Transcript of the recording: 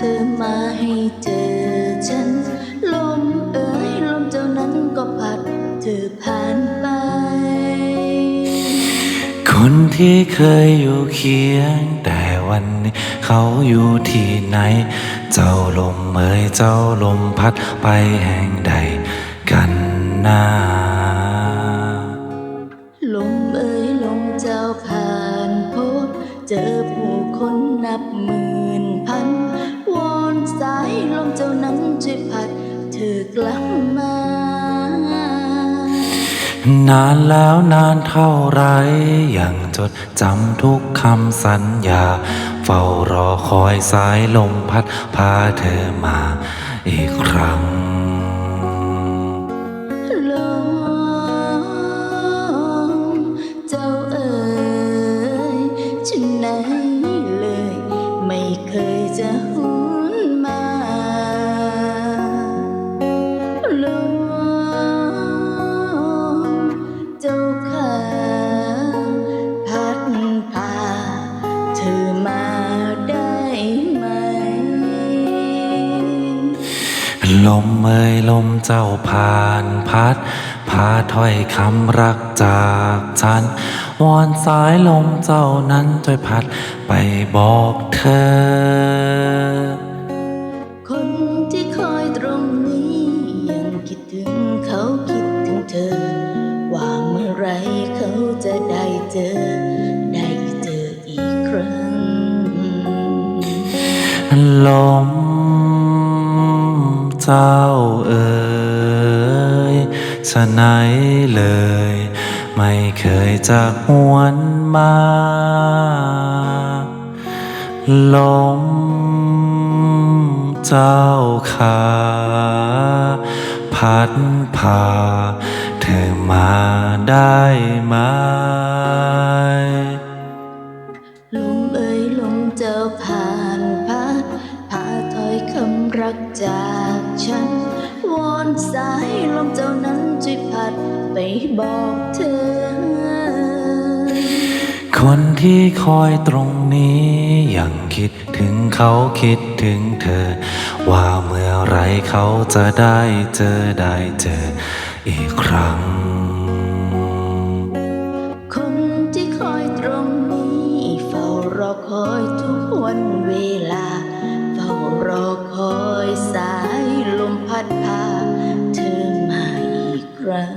เธอมาให้เจอฉัน ลมเอ๋ยลมเจ้านั้นก็พัด เธอผ่านไป คนที่เคยอยู่เคียง แต่วันนี้เขาอยู่ที่ไหน เจ้าลมเอ๋ยเจ้าลมพัดไปแห่งใดกันนาลมเอ๋ยลมเจ้าผ่านพบ เจอผู้คนนับมือ เจ้านั้นช่วยพัดเธอกลับมา นานแล้วนานเท่าไรยังจดจำทุกคำสัญญา เฝ้ารอคอยสายลมพัดพาเธอมาอีกครั้งลมเจ้าเอ่ยฉันไหน ลมเอ่ยลมเจ้าผ่านพัด พาถ้อยคำรักจากฉัน วอนสายลมเจ้านั้นช่วยพัดไปบอกเธอ คนที่คอยตรงนี้ยังคิดถึงเขาคิดถึงเธอ ว่าเมื่อไรเขาจะได้เจอ ได้เจออีกครั้งลม เจ้าเอ่ยฉะไนเลย ไม่เคยจะหวนมาลมเจ้าขาพัดพา เธอมาได้ไหมลมเอ่ยลมเจ้าผ่านพัดพาถอยคำรักจาก ฉัน วอนสายลมเจ้านั้นช่วยพัดไปบอกเธอ คนที่คอยตรงนี้ยังคิดถึงเขาคิดถึงเธอ ว่าเมื่อไรเขาจะได้เจอได้เจออีกครั้ง rằng